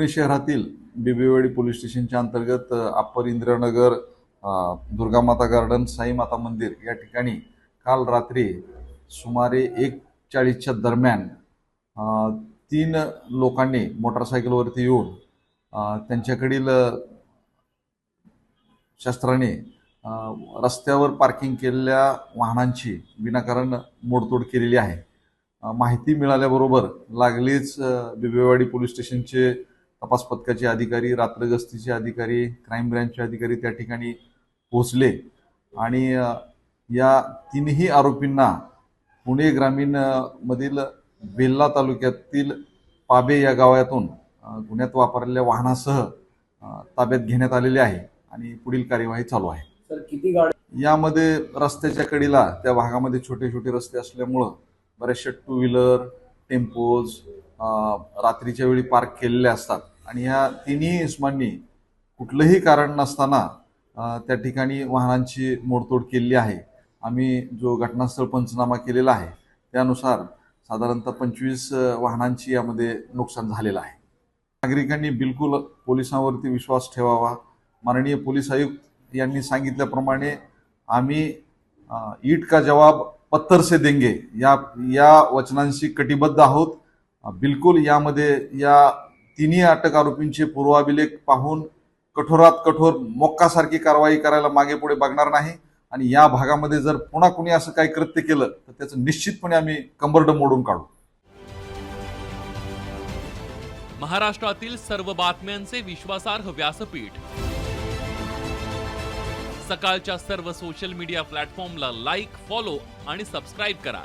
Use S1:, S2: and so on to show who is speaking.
S1: पुणे शहरातील बिबेवाडी पोलीस स्टेशनच्या अंतर्गत अप्पर इंद्रनगर दुर्गा दुर्गामाता गार्डन साई माता मंदिर या ठिकाणी काल रात्री सुमारे एक चाळीसच्या दरम्यान तीन लोकांनी मोटरसायकलवरती येऊन त्यांच्याकडील शस्त्राने रस्त्यावर पार्किंग केलेल्या वाहनांची विनाकारण मोडतोड केलेली आहे. माहिती मिळाल्याबरोबर लागलीच बिबेवाडी पोलीस स्टेशनचे तपास पथकाचे अधिकारी रात्र गस्तीचे अधिकारी क्राईम ब्रँचचे अधिकारी त्या ठिकाणी पोहोचले. आणि या तीनही आरोपींना पुणे ग्रामीण मधील बेल्ला तालुक्यातील पाबे या गावातून गुन्ह्यात वापरलेल्या वाहनासह ताब्यात घेण्यात आलेले आहे आणि पुढील कार्यवाही चालू आहे.
S2: सर किती गाड्या
S1: यामध्ये रस्त्याच्या कडेला त्या भागामध्ये छोटे छोटे रस्ते असल्यामुळं बऱ्याचशा टू व्हीलर टेम्पोज रात्रीच्या वेळी पार्क केलेले असतात. आणि ह्या तिन्ही इसमांनी कुठलंही कारण नसताना त्या ठिकाणी वाहनांची मोडतोड केलेली आहे. आम्ही जो घटनास्थळ पंचनामा केलेला आहे त्यानुसार साधारणतः पंचवीस वाहनांची यामध्ये नुकसान झालेलं आहे. नागरिकांनी बिलकुल पोलिसांवरती विश्वास ठेवावा. माननीय पोलीस आयुक्त यांनी सांगितल्याप्रमाणे आम्ही ईट का जवाब पत्थर से देंगे. या या वचनांशी कटिबद्ध आहोत. बिलकुल यामध्ये या तिन्ही अटक आरोपींचे पूर्वाभिलेख पाहून कठोरात कठोर मोक्कासारखी कारवाई करायला मागे पुढे बघणार नाही. आणि या भागामध्ये जर पुन्हा कुणी असं काही कृत्य केलं तर त्याचं निश्चितपणे आम्ही कंबरड मोडून काढू.
S3: महाराष्ट्रातील सर्व बातम्यांचे विश्वासार्ह व्यासपीठ. सकाळच्या सर्व सोशल मीडिया प्लॅटफॉर्मला लाईक फॉलो आणि सबस्क्राईब करा.